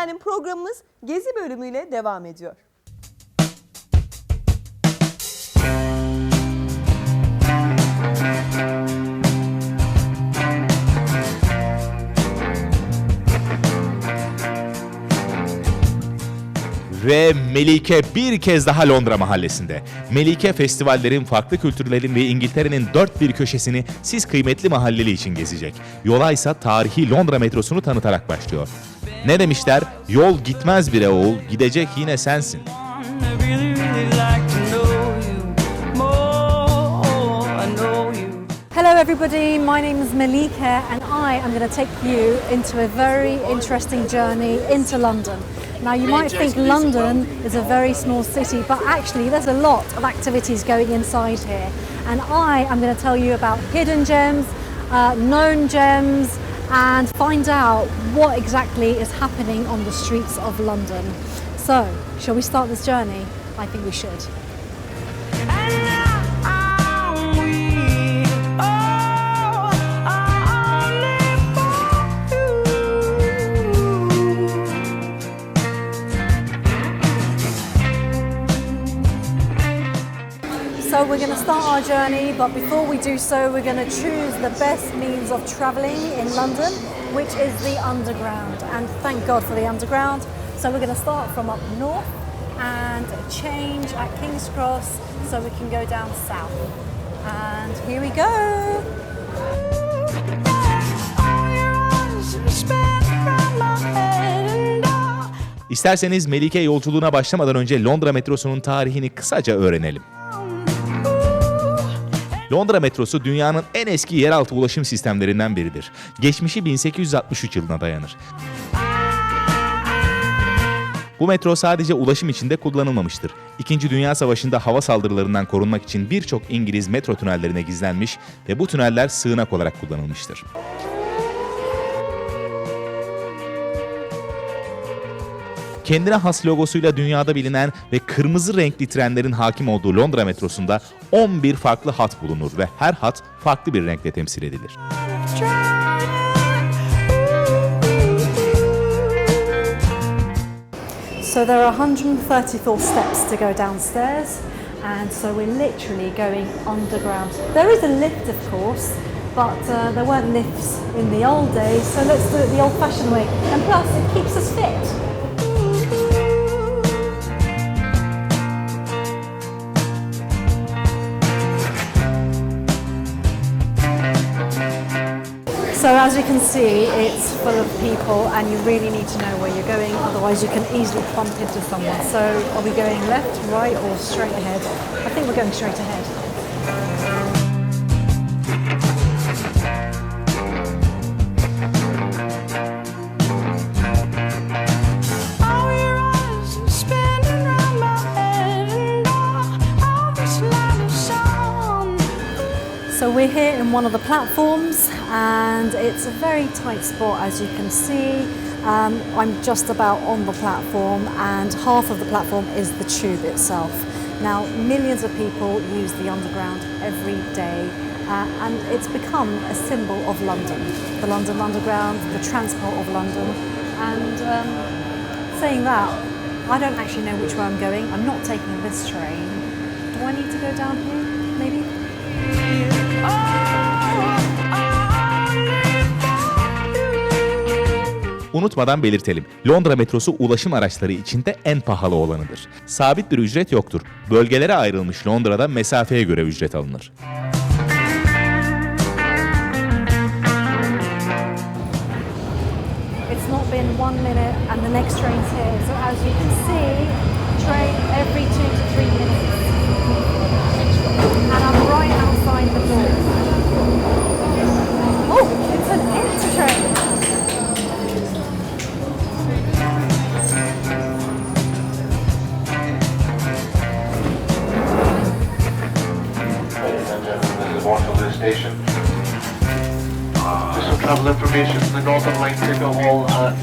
Efendim programımız Gezi bölümüyle devam ediyor. Ve Melike bir kez daha Londra mahallesinde. Melike festivallerin, farklı kültürlerin ve İngiltere'nin dört bir köşesini siz kıymetli mahalleli için gezecek. Yola ise tarihi Londra metrosunu tanıtarak başlıyor. Ne demişler? Yol gitmez bire oğul, gidecek yine sensin. Hello, everybody. My name is Malika, and I am going to take you into a very interesting journey into London. Now, you might think London is a very small city, but actually, there's a lot of activities going inside here. And I am going to tell you about hidden gems, uh, known gems, and find out what exactly is happening on the streets of London. So, shall we start this journey? I think we should. We're going to start our journey, but before we do so, we're going to choose the best means of travelling in London, which is the Underground. And thank God for the Underground. So we're going to start from up north and change at King's Cross so we can go down south. And here we go. İsterseniz Melike yolculuğuna başlamadan önce Londra metrosunun tarihini kısaca öğrenelim. Londra metrosu dünyanın en eski yeraltı ulaşım sistemlerinden biridir. Geçmişi 1863 yılına dayanır. Bu metro sadece ulaşım içinde kullanılmamıştır. İkinci Dünya Savaşı'nda hava saldırılarından korunmak için birçok İngiliz metro tünellerine gizlenmiş ve bu tüneller sığınak olarak kullanılmıştır. Kendine has logosuyla dünyada bilinen ve kırmızı renkli trenlerin hakim olduğu Londra metrosunda 11 farklı hat bulunur ve her hat farklı bir renkle temsil edilir. So there are 134 steps to go downstairs, and so we're literally going underground. There is a lift, of course, but uh, there weren't lifts in the old days, so let's do it the old fashioned way. And plus, it keeps us fit. As you can see, it's full of people and you really need to know where you're going, otherwise you can easily bump into someone. So are we going left, right or straight ahead? I think we're going straight ahead. All your eyes spinning round my head and all, all this light of sun. So we're here in one of the platforms and it's a very tight spot as you can see. Um, I'm just about on the platform and half of the platform is the tube itself. Now millions of people use the underground every day uh, and it's become a symbol of London. The London Underground, the transport of London and um, saying that, I don't actually know which way I'm going. I'm not taking this train. Do I need to go down here? Maybe? Oh, Unutmadan belirtelim. Londra metrosu ulaşım araçları içinde en pahalı olanıdır. Sabit bir ücret yoktur. Bölgelere ayrılmış Londra'da mesafeye göre ücret alınır. It's not been one minute and the next train's here. So as you can see, train every two to three minutes. Travel from the Northern Line ticket hall. Uh,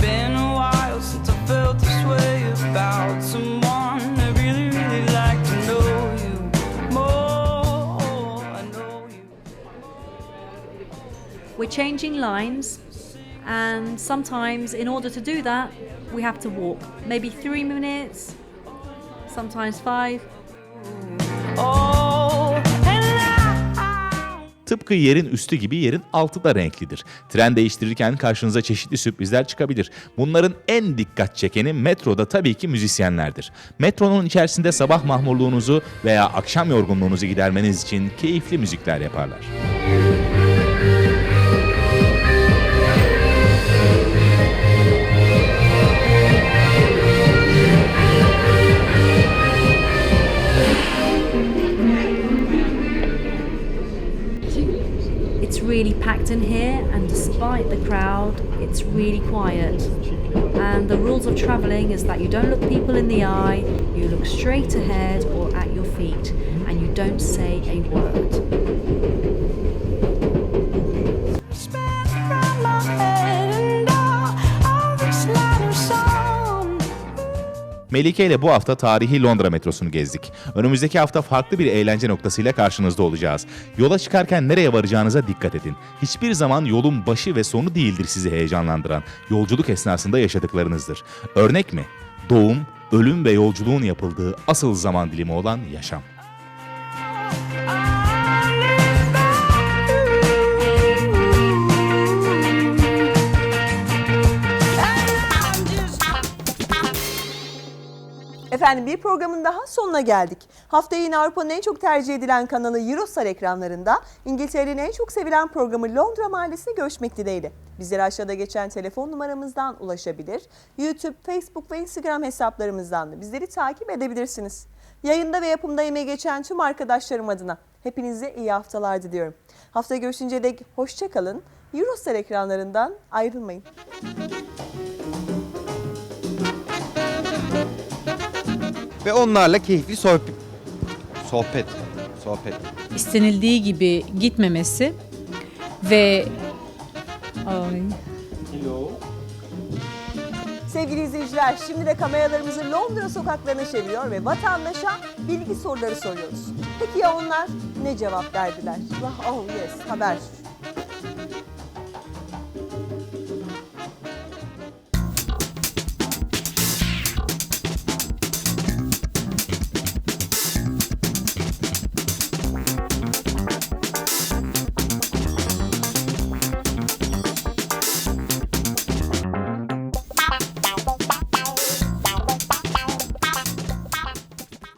Been a while since I felt this way about someone. I really, really like to know you more. I know we're changing lines, and sometimes, in order to do that, we have to walk maybe three minutes, sometimes five. Tıpkı yerin üstü gibi yerin altı da renklidir. Tren değiştirirken karşınıza çeşitli sürprizler çıkabilir. Bunların en dikkat çekeni metroda tabii ki müzisyenlerdir. Metronun içerisinde sabah mahmurluğunuzu veya akşam yorgunluğunuzu gidermeniz için keyifli müzikler yaparlar. Packed in here, and despite the crowd, it's really quiet. And the rules of traveling is that you don't look people in the eye, you look straight ahead or at your feet, and you don't say a word. Melike ile bu hafta tarihi Londra metrosunu gezdik. Önümüzdeki hafta farklı bir eğlence noktasıyla karşınızda olacağız. Yola çıkarken nereye varacağınıza dikkat edin. Hiçbir zaman yolun başı ve sonu değildir sizi heyecanlandıran. Yolculuk esnasında yaşadıklarınızdır. Örnek mi? Doğum, ölüm ve yolculuğun yapıldığı asıl zaman dilimi olan yaşam. Efendim bir programın daha sonuna geldik. Haftaya yine Avrupa'nın en çok tercih edilen kanalı Eurostar ekranlarında İngiltere'nin en çok sevilen programı Londra Mahallesi'ne görüşmek dileğiyle. Bizlere aşağıda geçen telefon numaramızdan ulaşabilir. YouTube, Facebook ve Instagram hesaplarımızdan da bizleri takip edebilirsiniz. Yayında ve yapımda emeği geçen tüm arkadaşlarım adına hepinize iyi haftalar diliyorum. Haftaya görüşünce dek hoşça kalın. Eurostar ekranlarından ayrılmayın. Ve onlarla keyifli sohbet. Sohbet. Sohbet. istenildiği gibi gitmemesi ve Ay, Sevgili izleyiciler, şimdi de kameralarımızı Londra sokaklarına çeviriyor ve vatandaşa bilgi soruları soruyoruz. Peki ya onlar ne cevap verdiler? Oh yes, haber.